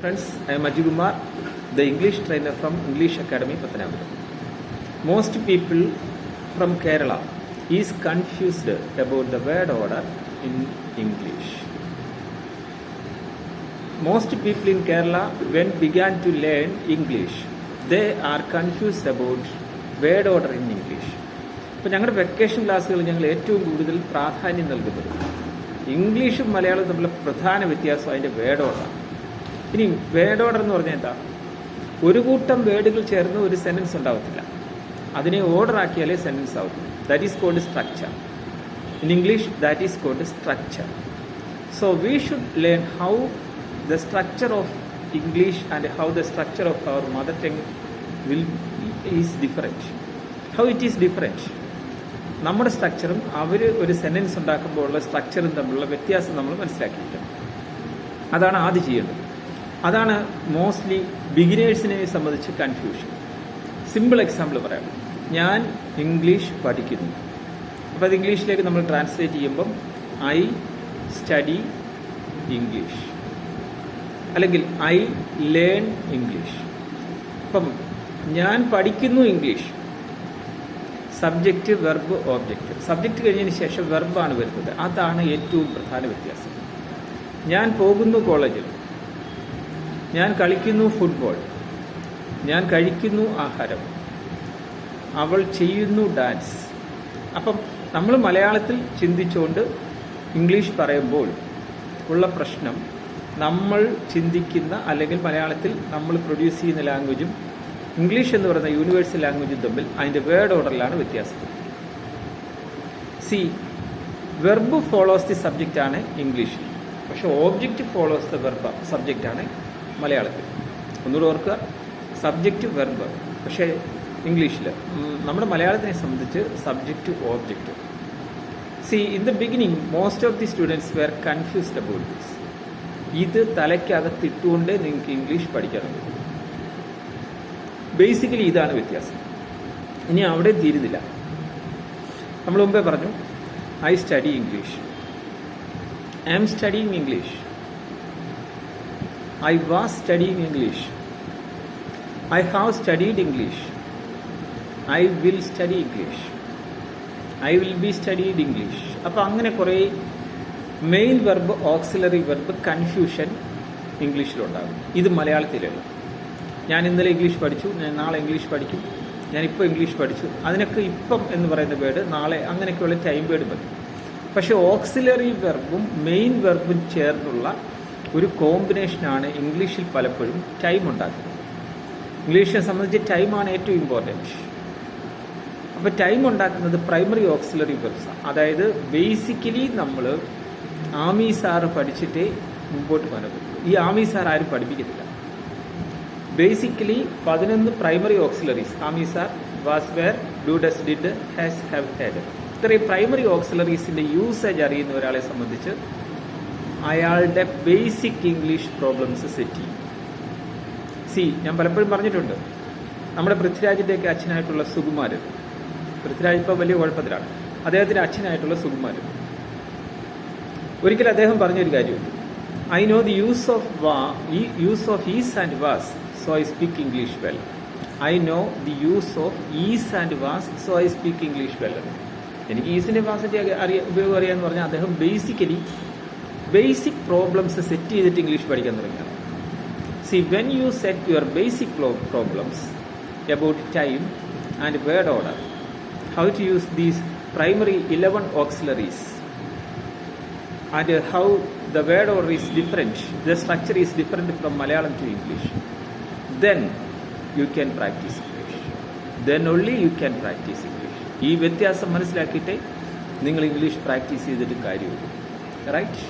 Friends, I am Ajit Kumar, the English trainer from English Academy, Pathanamthitta. Most people from Kerala is confused about the word order in English. Most people in Kerala, when began to learn English, they are confused about word order in English. ഇപ്പോൾ ഞങ്ങളുടെ vacation ക്ലാസ്സുകൾ ഞങ്ങൾ ഏറ്റവും കൂടുതൽ പ്രാധാന്യം നൽകുന്നത് ഇംഗ്ലീഷും മലയാളവും തമ്മിലുള്ള പ്രധാന വ്യത്യാസം അതിന്റെ വേർഡ് ഓർഡറാണ് ഇനി വേർഡ് ഓർഡർ എന്ന് പറഞ്ഞാൽ എന്താ? ഒരു കൂട്ടം വേർഡുകൾ ചേർന്ന് ഒരു സെന്റൻസ് ഉണ്ടാവത്തില്ല. അതിനെ ഓർഡർ ആക്കിയാലേ സെന്റൻസ് ആവും. That is called structure in English that is called structure so we should learn how the structure of English and how the structure of our mother tongue will is different how it is different നമ്മുടെ സ്ട്രക്ചറും അവർ ഒരു sentence ഉണ്ടാക്കുമ്പോൾ ഉള്ള സ്ട്രക്ചറും തമ്മിലുള്ള വ്യത്യാസം നമ്മൾ മനസ്സിലാക്കിയിട്ടുണ്ട്. അതാണ് ആദ്യം ചെയ്യേണ്ടത്. അതാണ് മോസ്റ്റ്ലി ബിഗിനേഴ്സിനെ സംബന്ധിച്ച് കൺഫ്യൂഷൻ. സിമ്പിൾ എക്സാമ്പിൾ പറയാം. ഞാൻ ഇംഗ്ലീഷ് പഠിക്കുന്നു. അപ്പോൾ അത് ഇംഗ്ലീഷിലേക്ക് നമ്മൾ ട്രാൻസ്ലേറ്റ് ചെയ്യുമ്പം ഐ സ്റ്റഡി ഇംഗ്ലീഷ്. അല്ലെങ്കിൽ ഐ ലേൺ ഇംഗ്ലീഷ്. അപ്പം ഞാൻ പഠിക്കുന്നു English. Subject verb object. Subject കഴിഞ്ഞതിന് ശേഷം വെർബാണ് വരുന്നത്. അതാണ് ഏറ്റവും പ്രധാന വ്യത്യാസം. ഞാൻ പോകുന്നു കോളേജിൽ. ഞാൻ കളിക്കുന്നു ഫുട്ബോൾ ഞാൻ കഴിക്കുന്നു ആഹാരം. അവൾ ചെയ്യുന്നു ഡാൻസ് അപ്പം നമ്മൾ മലയാളത്തിൽ ചിന്തിച്ചുകൊണ്ട് ഇംഗ്ലീഷ് പറയുമ്പോൾ ഉള്ള പ്രശ്നം നമ്മൾ ചിന്തിക്കുന്ന അല്ലെങ്കിൽ മലയാളത്തിൽ നമ്മൾ പ്രൊഡ്യൂസ് ചെയ്യുന്ന ലാംഗ്വേജും ഇംഗ്ലീഷ് എന്ന് പറയുന്ന യൂണിവേഴ്സൽ ലാംഗ്വേജും തമ്മിൽ അതിന്റെ വേർഡ് ഓർഡറിലാണ് വ്യത്യാസം. See verb follows the subject ആണ് ഇംഗ്ലീഷിൽ പക്ഷെ object follows the verb subject ആണ് മലയാളത്തിൽ. ഒന്നുകൂടെ ഓർക്കുക സബ്ജക്റ്റ് വെർബ് പക്ഷേ ഇംഗ്ലീഷിൽ. നമ്മുടെ മലയാളത്തിനെ സംബന്ധിച്ച് subject object see in the beginning most of the students were confused about this ഇത് തലയ്ക്കകത്ത് ഇട്ടുകൊണ്ടേ നിങ്ങൾക്ക് ഇംഗ്ലീഷ് പഠിക്കാൻ പറ്റും ബേസിക്കലി ഇതാണ് വ്യത്യാസം. ഇനി അവിടെ തീരുന്നില്ല. നമ്മൾ മുമ്പേ പറഞ്ഞു I study English I am studying English I was studying English I have studied English I will study English I will be studied English അപ്പോൾ അങ്ങനെ കുറേ main verb auxiliary verb confusion ഇംഗ്ലീഷിലുണ്ടാകും ഇത് മലയാളത്തിലല്ല ഞാൻ ഇന്നലെ ഇംഗ്ലീഷ് പഠിച്ചു ഞാൻ നാളെ ഇംഗ്ലീഷ് പഠിക്കും ഞാനിപ്പോൾ ഇംഗ്ലീഷ് പഠിച്ചു. അതിനൊക്കെ ഇപ്പം എന്ന് പറയുന്ന വേർഡ് നാളെ അങ്ങനെയൊക്കെയുള്ള ടൈം വേർഡ് മതി. പക്ഷേ ഓക്സിലറി വെർബും മെയിൻ വെർബും ചേർന്നുള്ള ഒരു കോമ്പിനേഷനാണ് ഇംഗ്ലീഷിൽ പലപ്പോഴും ടൈം ഉണ്ടാക്കുന്നത്. ഇംഗ്ലീഷിനെ സംബന്ധിച്ച് ടൈമാണ് ഏറ്റവും ഇമ്പോർട്ടന്റ് അപ്പോൾ ടൈം ഉണ്ടാക്കുന്നത് പ്രൈമറി ഓക്സിലറി വെർബ്സ് അതായത് ബേസിക്കലി നമ്മൾ ആമി സാറ് പഠിച്ചിട്ടേ മുമ്പോട്ട് പോകാൻ ഈ ആമി സാർ ആരും പഠിപ്പിക്കത്തില്ല. ബേസിക്കലി പതിനൊന്ന് primary auxiliaries am is are was were do does did has have had ഇത്രയും പ്രൈമറി ഓക്സിലറീസിന്റെ യൂസേജ് അറിയുന്ന ഒരാളെ സംബന്ധിച്ച് അയാളുടെ ബേസിക് ഇംഗ്ലീഷ് പ്രോബ്ലംസ് സെറ്റ് ചെയ്യും. സി ഞാൻ പലപ്പോഴും പറഞ്ഞിട്ടുണ്ട് നമ്മുടെ പൃഥ്വിരാജിന്റെയൊക്കെ അച്ഛനായിട്ടുള്ള സുകുമാരൻ പൃഥ്വിരാജ് ഇപ്പോൾ വലിയ കുഴപ്പത്തിലാണ്. അദ്ദേഹത്തിന്റെ അച്ഛനായിട്ടുള്ള സുകുമാരൻ. ഒരിക്കൽ അദ്ദേഹം പറഞ്ഞൊരു കാര്യമുണ്ട് I know the use of was ഈ use of is and was so I speak English well I know the use of is and was so I speak English well എനിക്ക് ഈസിന്റെ വാസിന്റെ അറിയ ഉപയോഗം അറിയാമെന്ന് പറഞ്ഞാൽ അദ്ദേഹം ബേസിക്കലി ബേസിക് പ്രോബ്ലംസ് സെറ്റ് ചെയ്തിട്ട് ഇംഗ്ലീഷ് പഠിക്കാൻ തുടങ്ങിയാണ് see when you set your basic problems about time and word order how to use these primary eleven auxiliaries and how the word order is different, the structure is different from Malayalam to English, then you can practice English. Then only you can practice English. ഈ വ്യത്യാസം മനസ്സിലാക്കിയിട്ടേ നിങ്ങൾ English practice ചെയ്തിട്ട് കാര്യമുള്ളൂ right